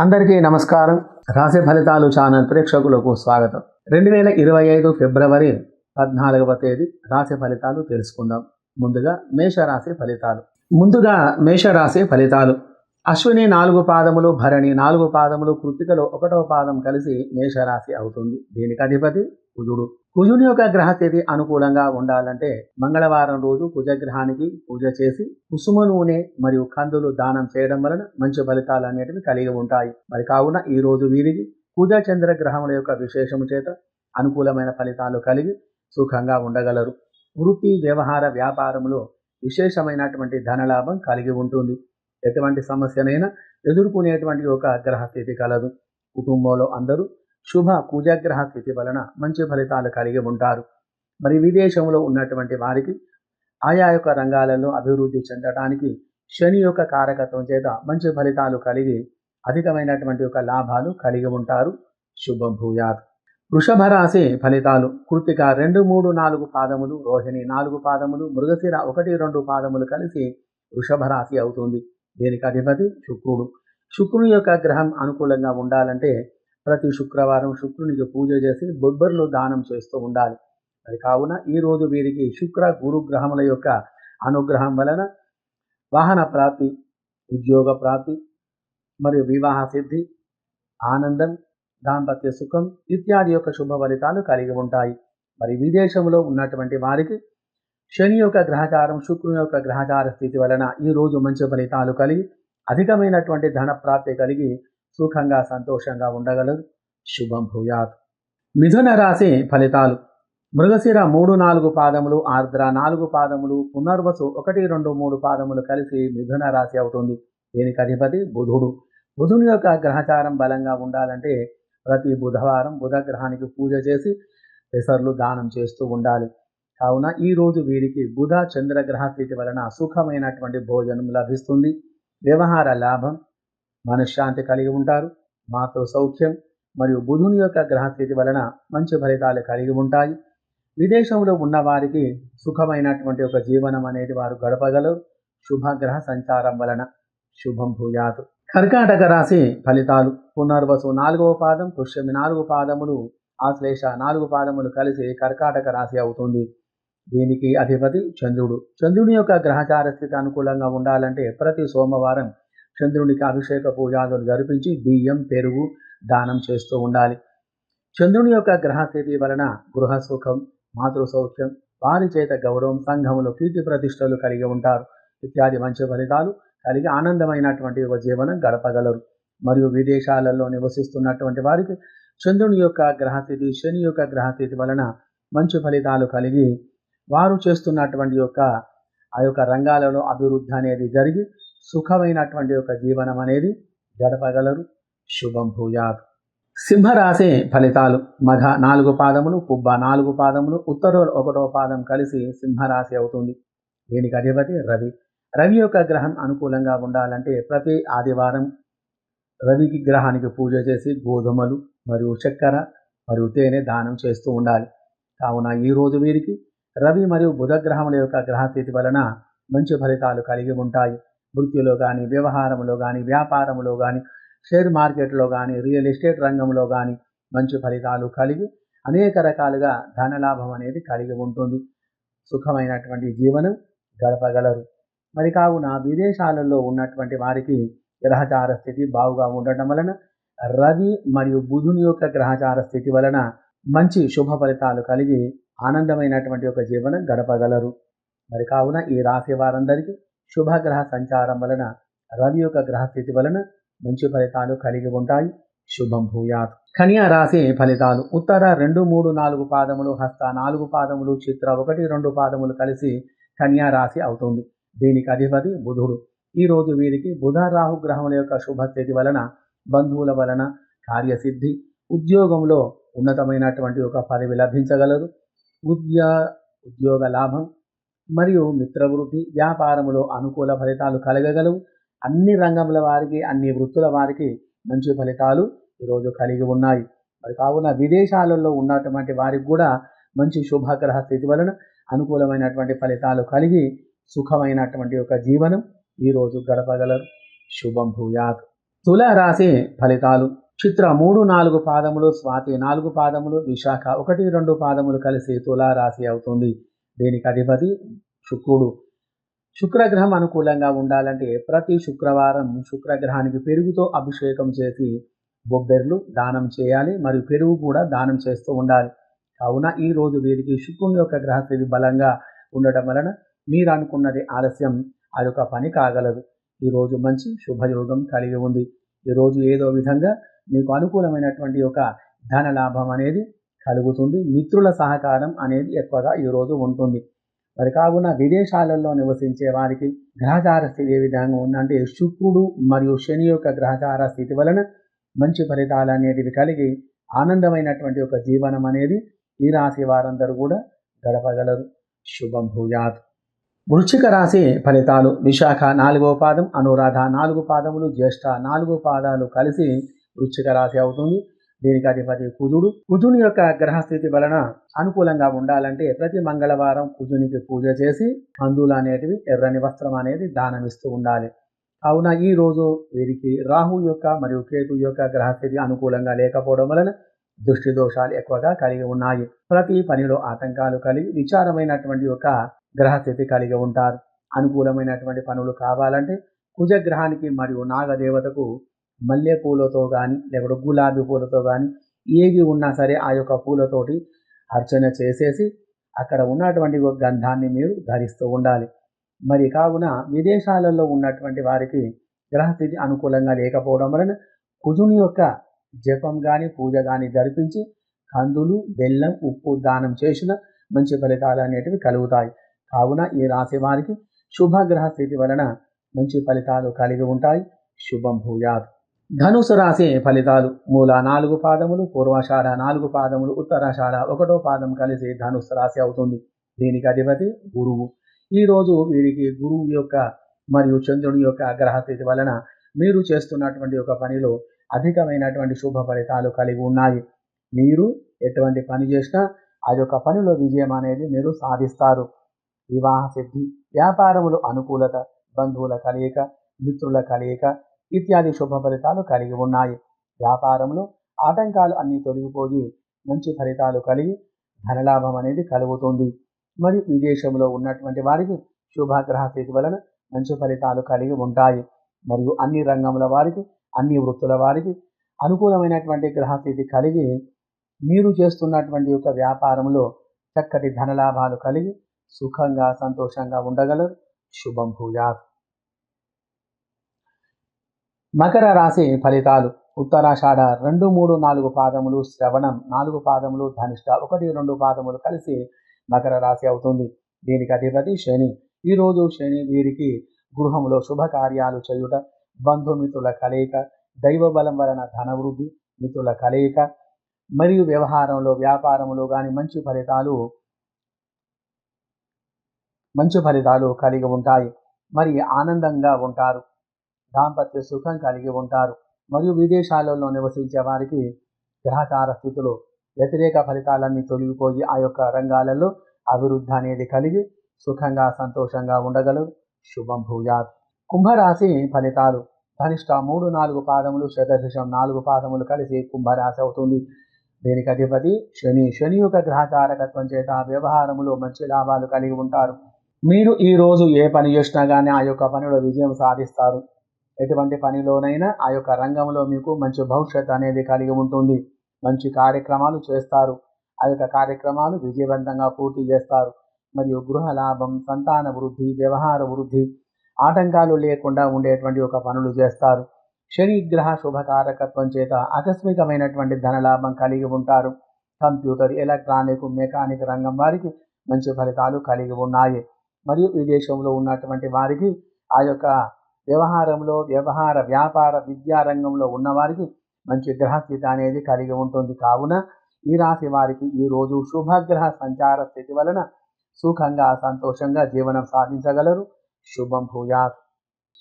అందరికీ నమస్కారం. రాశి ఫలితాలు ఛానల్ ప్రేక్షకులకు స్వాగతం. రెండు వేల ఇరవై ఐదు ఫిబ్రవరి పద్నాలుగవ తేదీ రాశి ఫలితాలు తెలుసుకుందాం. ముందుగా మేషరాశి ఫలితాలు. ముందుగా మేషరాశి ఫలితాలు. అశ్విని నాలుగు పాదములు భరణి నాలుగు పాదములు కృతికలో ఒకటవ పాదం కలిసి మేషరాశి అవుతుంది. దీనికి అధిపతి కుజుడు. కుజుని యొక్క గ్రహస్థితి అనుకూలంగా ఉండాలంటే మంగళవారం రోజు కుజగ్రహానికి పూజ చేసి కుసుమ నూనె మరియు కందులు దానం చేయడం వలన మంచి ఫలితాలు అనేటివి కలిగి ఉంటాయి. మరి కావున ఈ రోజు వీరికి కుజ చంద్ర గ్రహముల యొక్క విశేషము చేత అనుకూలమైన ఫలితాలు కలిగి సుఖంగా ఉండగలరు. వృత్తి వ్యవహార వ్యాపారములో విశేషమైనటువంటి ధనలాభం కలిగి ఉంటుంది. ఎటువంటి సమస్యనైనా ఎదుర్కొనేటువంటి ఒక గ్రహస్థితి కలదు. కుటుంబంలో అందరూ శుభ పూజాగ్రహ స్థితి వలన మంచి ఫలితాలు కలిగి ఉంటారు. మరి విదేశంలో ఉన్నటువంటి వారికి ఆయా యొక్క రంగాలలో అభివృద్ధి చెందడానికి శని యొక్క కారకత్వం చేత మంచి ఫలితాలు కలిగి అధికమైనటువంటి యొక్క లాభాలు కలిగి ఉంటారు. శుభం భూయాత్. వృషభ రాశి ఫలితాలు కృతిక రెండు మూడు నాలుగు పాదములు రోహిణి నాలుగు పాదములు మృగశిర ఒకటి రెండు పాదములు కలిసి వృషభ రాశి అవుతుంది. దీనికి అధిపతి శుక్రుడు. శుక్రుని యొక్క గ్రహం అనుకూలంగా ఉండాలంటే ప్రతి శుక్రవారం శుక్రునికి పూజ చేసి బొబ్బర్లు దానం చేస్తూ ఉండాలి. మరి కావున ఈ రోజు వీరికి శుక్ర గురు గ్రహముల యొక్క అనుగ్రహం వలన వాహన ప్రాప్తి ఉద్యోగ ప్రాప్తి మరియు వివాహ సిద్ధి ఆనందం దాంపత్య సుఖం ఇత్యాది యొక్క శుభ ఫలితాలు కలిగి ఉంటాయి. మరి విదేశంలో ఉన్నటువంటి వారికి శని యొక్క గ్రహచారం శుక్రుని యొక్క గ్రహచార స్థితి వలన ఈ రోజు మంచి ఫలితాలు కలిగి అధికమైనటువంటి ధన ప్రాప్తి కలిగి సుఖంగా సంతోషంగా ఉండగలరు శుభం భూయాత్. మిథున రాశి ఫలితాలు. మృగశిర మూడు నాలుగు పాదములు ఆర్ద్ర నాలుగు పాదములు పునర్వసు ఒకటి రెండు మూడు పాదములు కలిసి మిథున రాశి అవుతుంది. దీనికి అధిపతి? బుధుడు. బుధుని యొక్క గ్రహచారం బలంగా ఉండాలంటే ప్రతి బుధవారం బుధ గ్రహానికి పూజ చేసి పెసర్లు దానం చేస్తూ ఉండాలి. కావున ఈ రోజు వీరికి బుధ చంద్రగ్రహ స్థితి వలన సుఖమైనటువంటి భోజనం లభిస్తుంది. వ్యవహార లాభం మనశ్శాంతి కలిగి ఉంటారు మాతృ సౌఖ్యం మరియు బుధుని యొక్క గ్రహస్థితి వలన మంచి ఫలితాలు కలిగి ఉంటాయి. విదేశంలో ఉన్న వారికి సుఖమైనటువంటి ఒక జీవనం అనేది వారు గడపగలరు. శుభగ్రహ సంచారం వలన శుభం భూయాదు కర్కాటక రాశి ఫలితాలు పునర్వసు నాలుగవ పాదం పుష్యమి నాలుగు పాదములు ఆశ్లేష నాలుగు పాదములు కలిసి కర్కాటక రాశి అవుతుంది. దీనికి అధిపతి చంద్రుడు. చంద్రుని యొక్క గ్రహచార స్థితి అనుకూలంగా ఉండాలంటే ప్రతి సోమవారం చంద్రునికి అభిషేక పూజాదులు జరిపించి బియ్యం పెరుగు దానం చేస్తూ ఉండాలి. చంద్రుని యొక్క గ్రహస్థితి వలన గృహ సుఖం మాతృ సౌఖ్యం వారి చేత గౌరవం సంఘములో కీర్తి ప్రతిష్టలు కలిగి ఉంటారు. ఇత్యాది మంచి ఫలితాలు కలిగి ఆనందమైనటువంటి ఒక జీవనం గడపగలరు. మరియు విదేశాలలో నివసిస్తున్నటువంటి వారికి చంద్రుని యొక్క గ్రహస్థితి శని యొక్క గ్రహస్థితి వలన మంచి ఫలితాలు కలిగి వారు చేస్తున్నటువంటి యొక్క ఆ యొక్క రంగాలలో అభివృద్ధి అనేది జరిగి సుఖమైనటువంటి ఒక జీవనం అనేది గడపగలరు శుభం భూయాత్. సింహరాశి ఫలితాలు. మఘ నాలుగు పాదములు పుబ్బ నాలుగు పాదములు ఉత్తర ఒకటో పాదం కలిసి సింహరాశి అవుతుంది. దీనికి అధిపతి రవి. రవి యొక్క గ్రహం అనుకూలంగా ఉండాలంటే ప్రతి ఆదివారం రవికి గ్రహానికి పూజ చేసి గోధుమలు మరియు చక్కెర మరియు తేనె దానం చేస్తూ ఉండాలి. కావున ఈ రోజు వీరికి రవి మరియు బుధ గ్రహముల యొక్క గ్రహస్థితి వలన మంచి ఫలితాలు కలిగి ఉంటాయి. వృత్తిలో కానీ వ్యవహారంలో కానీ వ్యాపారంలో కానీ షేర్ మార్కెట్లో కానీ రియల్ ఎస్టేట్ రంగంలో కానీ మంచి ఫలితాలు కలిగి అనేక రకాలుగా ధనలాభం అనేది కలిగి ఉంటుంది. సుఖమైనటువంటి జీవనం గడపగలరు. మరి కావున విదేశాలలో ఉన్నటువంటి వారికి గ్రహచార స్థితి బాగుగా ఉండటం వలన రవి మరియు బుధుని యొక్క గ్రహచార స్థితి వలన మంచి శుభ ఫలితాలు కలిగి ఆనందమైనటువంటి ఒక జీవనం గడపగలరు. మరి కావున ఈ రాశి వారందరికీ శుభగ్రహ సంచారం వలన రవి యొక్క గ్రహస్థితి వలన మంచి ఫలితాలు కలిగి ఉంటాయి. శుభం భూయాత్. కన్యా రాశి ఫలితాలు. ఉత్తర రెండు మూడు నాలుగు పాదములు హస్త నాలుగు పాదములు చిత్ర ఒకటి రెండు పాదములు కలిసి కన్యా రాశి అవుతుంది. దీనికి అధిపతి బుధుడు. ఈరోజు వీరికి బుధ రాహు గ్రహముల యొక్క శుభస్థితి వలన బంధువుల వలన కార్యసిద్ధి ఉద్యోగంలో ఉన్నతమైనటువంటి ఒక పదవి లభించగలదు. ఉద్య ఉద్యోగ లాభం మరియు మిత్రవృత్తి వ్యాపారములో అనుకూల ఫలితాలు కలగగలవు. అన్ని రంగముల వారికి అన్ని వృత్తుల వారికి మంచి ఫలితాలు ఈరోజు కలిగి ఉన్నాయి. మరి కావున విదేశాలలో ఉన్నటువంటి వారికి కూడా మంచి శుభగ్రహ స్థితి వలన అనుకూలమైనటువంటి ఫలితాలు కలిగి సుఖమైనటువంటి ఒక జీవనం ఈరోజు గడపగలరు. శుభం భూయాత్. తులారాశి ఫలితాలు. చిత్ర మూడు నాలుగు పాదములు స్వాతి నాలుగు పాదములు విశాఖ ఒకటి రెండు పాదములు కలిసి తులారాశి అవుతుంది. దీనికి అధిపతి? శుక్రుడు. శుక్రగ్రహం అనుకూలంగా ఉండాలంటే ప్రతి శుక్రవారం శుక్రగ్రహానికి పెరుగుతో అభిషేకం చేసి బొబ్బెర్లు దానం చేయాలి మరియు పెరుగు కూడా దానం చేస్తూ ఉండాలి. కావున ఈ రోజు వీరికి శుక్రుని యొక్క గ్రహస్థితి బలంగా ఉండటం వలన మీరు అనుకున్నది ఆలస్యం అదొక పని కాగలదు. ఈరోజు మంచి శుభయోగం కలిగి ఉంది. ఈరోజు ఏదో విధంగా మీకు అనుకూలమైనటువంటి ఒక ధన లాభం అనేది కలుగుతుంది. మిత్రుల సహకారం అనేది ఎక్కువగా ఈరోజు ఉంటుంది. మరి కావున విదేశాలలో నివసించే వారికి గ్రహచార స్థితి ఏ విధంగా ఉందంటే శుక్రుడు మరియు శని యొక్క గ్రహచార స్థితి వలన మంచి ఫలితాలు అనేటివి కలిగి ఆనందమైనటువంటి ఒక జీవనం అనేది ఈ రాశి వారందరూ కూడా గడపగలరు. శుభం భూయాత్ వృశ్చిక రాశి ఫలితాలు విశాఖ నాలుగో పాదం అనురాధ నాలుగు పాదములు జ్యేష్ఠ నాలుగు పాదాలు కలిసి వృశ్చిక రాశి అవుతుంది. దీనికి అధిపతి కుజుడు? కుజుని యొక్క గ్రహస్థితి వలన అనుకూలంగా ఉండాలంటే ప్రతి మంగళవారం కుజునికి పూజ చేసి కందులు అనేటివి ఎర్రని వస్త్రం అనేది దానమిస్తూ ఉండాలి. కావున ఈ రోజు వీరికి రాహు యొక్క మరియు కేతు యొక్క గ్రహస్థితి అనుకూలంగా లేకపోవడం వలన దృష్టి దోషాలు ఎక్కువగా కలిగి ఉన్నాయి. ప్రతి పనిలో ఆటంకాలు కలిగి విచారమైనటువంటి ఒక గ్రహస్థితి కలిగి ఉంటారు. అనుకూలమైనటువంటి పనులు కావాలంటే కుజగ్రహానికి మరియు నాగదేవతకు మల్లె పూలతో కానీ లేకపోతే గులాబీ పూలతో కానీ ఏవి ఉన్నా సరే ఆ యొక్క పూలతోటి అర్చన చేసేసి అక్కడ ఉన్నటువంటి ఒక గంధాన్ని మీరు ధరిస్తూ ఉండాలి. మరి కావున విదేశాలలో ఉన్నటువంటి వారికి గ్రహస్థితి అనుకూలంగా లేకపోవడం వలన కుజుని యొక్క జపం కానీ పూజ కానీ జరిపించి కందులు బెల్లం ఉప్పు దానం చేసిన మంచి ఫలితాలు అనేటివి కలుగుతాయి. కావున ఈ రాశి వారికి శుభగ్రహ స్థితి వలన మంచి ఫలితాలు కలిగి ఉంటాయి. శుభం భూయాత్. ధనుసు రాశి ఫలితాలు మూల నాలుగు పాదములు పూర్వాషాఢ నాలుగు పాదములు ఉత్తరాషాఢ ఒకటో పాదం కలిసి ధనుసు రాశి అవుతుంది. దీనికి అధిపతి గురువు. ఈరోజు వీరికి గురువు యొక్క మరియు చంద్రుని యొక్క గ్రహస్థితి వలన మీరు చేస్తున్నటువంటి ఒక పనిలో అధికమైనటువంటి శుభ ఫలితాలు కలిగి ఉన్నాయి. మీరు ఎటువంటి పని చేసినా ఆ యొక్క పనిలో విజయం అనేది మీరు సాధిస్తారు. వివాహ సిద్ధి వ్యాపారములు అనుకూలత బంధువుల కలయిక మిత్రుల కలయిక ఇత్యాది శుభ ఫలితాలు కలిగి ఉన్నాయి. వ్యాపారంలో ఆటంకాలు అన్నీ తొలగిపోయి మంచి ఫలితాలు కలిగి ధనలాభం అనేది కలుగుతుంది. మరియు విదేశంలో ఉన్నటువంటి వారికి శుభగ్రహ స్థితి వలన మంచి ఫలితాలు కలిగి ఉంటాయి. మరియు అన్ని రంగముల వారికి అన్ని వృత్తుల వారికి అనుకూలమైనటువంటి గ్రహస్థితి కలిగి మీరు చేస్తున్నటువంటి యొక్క వ్యాపారంలో చక్కటి ధనలాభాలు కలిగి సుఖంగా సంతోషంగా ఉండగలరు. శుభం భూయాత్. మకర రాశి ఫలితాలు. ఉత్తరాషాఢ రెండు మూడు నాలుగు పాదములు శ్రవణం నాలుగు పాదములు ధనిష్ట ఒకటి రెండు పాదములు కలిసి మకర రాశి అవుతుంది. దీనికి అధిపతి శని. ఈరోజు శని వీరికి గృహంలో శుభకార్యాలు చేయుట బంధుమిత్రుల కలయిక దైవ బలం వలన ధనవృద్ధి మిత్రుల కలయిక మరియు వ్యవహారంలో వ్యాపారంలో కానీ మంచి ఫలితాలు మంచి ఫలితాలు కలిగి ఉంటాయి. మరి ఆనందంగా ఉంటారు. దాంపత్య సుఖం కలిగి ఉంటారు. మరియు విదేశాలలో నివసించే వారికి గ్రహచార స్థితిలో వ్యతిరేక ఫలితాలన్నీ తొలగిపోయి ఆ యొక్క రంగాలలో అభివృద్ధి అనేది కలిగి సుఖంగా సంతోషంగా ఉండగలరు. శుభం భూయాత్. కుంభరాశి ఫలితాలు. ధనిష్ట మూడు నాలుగు పాదములు శతభిషం నాలుగు పాదములు కలిసి కుంభరాశి అవుతుంది. దీనికి అధిపతి శని. శని యొక్క గ్రహచారకత్వం చేత వ్యవహారములో మంచి లాభాలు కలిగి ఉంటారు. మీరు ఈ రోజు ఏ పని చేసినా కానీ ఆ యొక్క పనిలో విజయం సాధిస్తారు. ఎటువంటి పనిలోనైనా ఆ యొక్క రంగంలో మీకు మంచి భవిష్యత్ అనేది కలిగి ఉంటుంది. మంచి కార్యక్రమాలు చేస్తారు. ఆ యొక్క కార్యక్రమాలు విజయవంతంగా పూర్తి చేస్తారు. మరియు గృహ లాభం సంతాన వృద్ధి వ్యవహార వృద్ధి ఆటంకాలు లేకుండా ఉండేటువంటి ఒక పనులు చేస్తారు. శనిగ్రహ శుభకారకత్వం చేత ఆకస్మికమైనటువంటి ధనలాభం కలిగి ఉంటారు. కంప్యూటర్ ఎలక్ట్రానిక్ మెకానిక్ రంగం వారికి మంచి ఫలితాలు కలిగి ఉన్నాయి. మరియు విదేశంలో ఉన్నటువంటి వారికి ఆ యొక్క వ్యవహారంలో వ్యవహార వ్యాపార విద్యా రంగంలో ఉన్నవారికి మంచి గ్రహస్థితి అనేది కలిగి ఉంటుంది. కావున ఈ రాశి వారికి ఈ రోజు శుభగ్రహ సంచార స్థితి వలన సుఖంగా సంతోషంగా జీవనం సాధించగలరు. శుభం భూయాత్.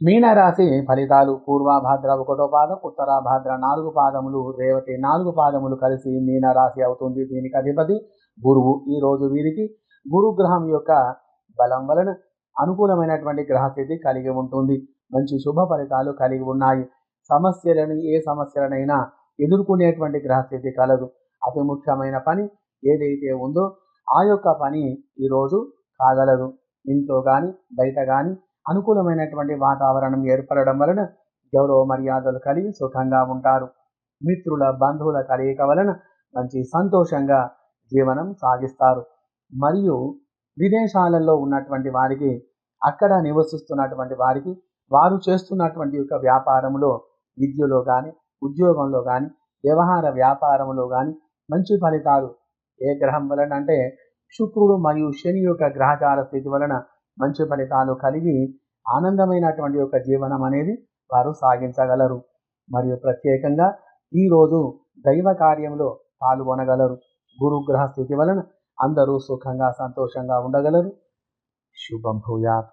మీనరాశి ఫలితాలు పూర్వభాద్ర ఒకటో పాదం ఉత్తరాభాద్ర నాలుగు పాదములు రేవతి నాలుగు పాదములు కలిసి మీనరాశి అవుతుంది. దీనికి అధిపతి గురువు. ఈ రోజు వీరికి గురుగ్రహం యొక్క బలం వలన అనుకూలమైనటువంటి గ్రహస్థితి కలిగి ఉంటుంది. మంచి శుభ ఫలితాలు కలిగి ఉన్నాయి. సమస్యలను ఏ సమస్యలనైనా ఎదుర్కొనేటువంటి గ్రహస్థితి కలదు. అతి ముఖ్యమైన పని ఏదైతే ఉందో ఆ యొక్క పని ఈరోజు కాగలదు. ఇంట్లో కానీ బయట కానీ అనుకూలమైనటువంటి వాతావరణం ఏర్పడడం వలన గౌరవ మర్యాదలు కలిగి సుఖంగా ఉంటారు. మిత్రుల బంధువుల కలయిక వలన మంచి సంతోషంగా జీవనం సాగిస్తారు. మరియు విదేశాలలో ఉన్నటువంటి వారికి అక్కడ నివసిస్తున్నటువంటి వారికి వారు చేస్తున్నటువంటి యొక్క వ్యాపారంలో విద్యలో కానీ ఉద్యోగంలో కానీ వ్యవహార వ్యాపారంలో కానీ మంచి ఫలితాలు ఏ గ్రహం వలన అంటే శుక్రుడు మరియు శని యొక్క గ్రహచార స్థితి వలన మంచి ఫలితాలు కలిగి ఆనందమైనటువంటి యొక్క జీవనం అనేది వారు సాగించగలరు. మరియు ప్రత్యేకంగా ఈరోజు దైవ కార్యంలో పాల్గొనగలరు. గురుగ్రహ స్థితి వలన అందరూ సుఖంగా సంతోషంగా ఉండగలరు. శుభం భూయాత్.